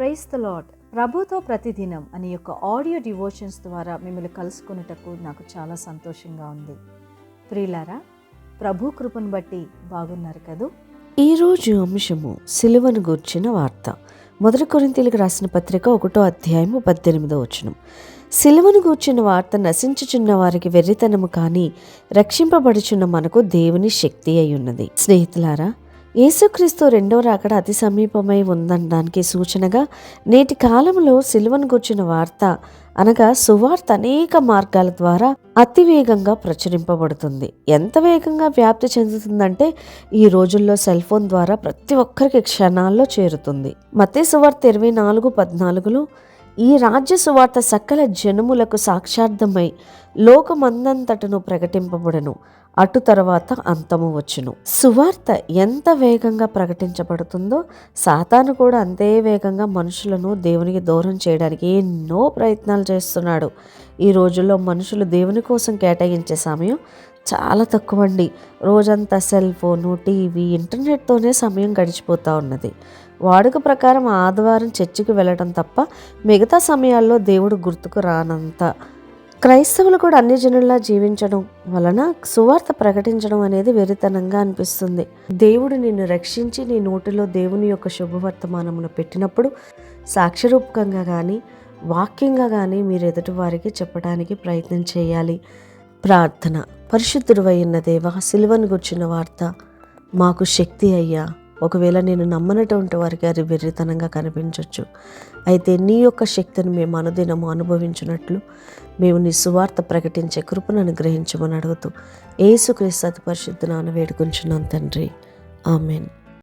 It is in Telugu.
ప్రైస్ ద లాడ్ ప్రభుతో ప్రతిదినం అనే యొక్క ఆడియో డివోషన్స్ ద్వారా మిమ్మల్ని కలుసుకున్నటకు నాకు చాలా సంతోషంగా ఉంది. ప్రియులారా ప్రభు కృపను బట్టి బాగున్నారు కదూ? ఈరోజు అంశము సిలువను గూర్చిన వార్త. మొదటి కొరింతలకు రాసిన పత్రిక ఒకటో అధ్యాయము పద్దెనిమిదో వచనం. సిలువను గూర్చిన వార్త నశించుచున్న వారికి వెర్రితనము కానీ రక్షింపబడుచున్న మనకు దేవుని శక్తి అయి ఉన్నది. స్నేహితులారా యేసుక్రీస్తు రెండో రాకడ అతి సమీపమై ఉందనడానికి సూచనగా నేటి కాలంలో సిలువను గుర్చిన వార్త అనగా సువార్త అనేక మార్గాల ద్వారా అతి వేగంగా ప్రచురింపబడుతుంది. ఎంత వేగంగా వ్యాప్తి చెందుతుందంటే ఈ రోజుల్లో సెల్ ఫోన్ ద్వారా ప్రతి ఒక్కరికి క్షణాల్లో చేరుతుంది. మతే సువార్త ఇరవై నాలుగు పద్నాలుగులో ఈ రాజ్య సువార్త సకల జనములకు సాక్షార్థమై లోకమందంతటను ప్రకటింపబడను. అటు తర్వాత అంతము వచ్చును. సువార్త ఎంత వేగంగా ప్రకటించబడుతుందో సాతాను కూడా అంతే వేగంగా మనుషులను దేవునికి దూరం చేయడానికి ఎన్నో ప్రయత్నాలు చేస్తున్నాడు. ఈ రోజుల్లో మనుషులు దేవుని కోసం కేటాయించే సమయం చాలా తక్కువ అండి రోజంతా సెల్ ఫోను టీవీ ఇంటర్నెట్తోనే సమయం గడిచిపోతూ ఉన్నది. వాడుక ప్రకారం ఆదివారం చర్చికి వెళ్ళడం తప్ప మిగతా సమయాల్లో దేవుడు గుర్తుకు రానంత. క్రైస్తవులు కూడా అన్ని జనుల్లా జీవించడం వలన సువార్త ప్రకటించడం అనేది వెరితనంగా అనిపిస్తుంది. దేవుడు నిన్ను రక్షించి నీ నోటిలో దేవుని యొక్క శుభవర్తమానమును పెట్టినప్పుడు సాక్ష్యరూపకంగా కానీ వాక్యంగా కానీ మీరు ఎదుటి వారికి చెప్పడానికి ప్రయత్నం చేయాలి. ప్రార్థన. పరిశుద్ధుడువైన దేవ సిలువను గుర్చిన వార్త మాకు శక్తి అయ్యా. ఒకవేళ నేను నమ్మనటువంటి వారికి అది వెర్రితనంగా కనిపించవచ్చు అయితే నీ యొక్క శక్తిని మేము అనుదినము అనుభవించినట్లు మేము నీ సువార్త ప్రకటించే కృపను అనుగ్రహించమని అడుగుతూ ఏసుక్రీస్తు అతి పరిశుద్ధ నాన్న వేడుకుంటున్నాం తండ్రి. ఆమెన్.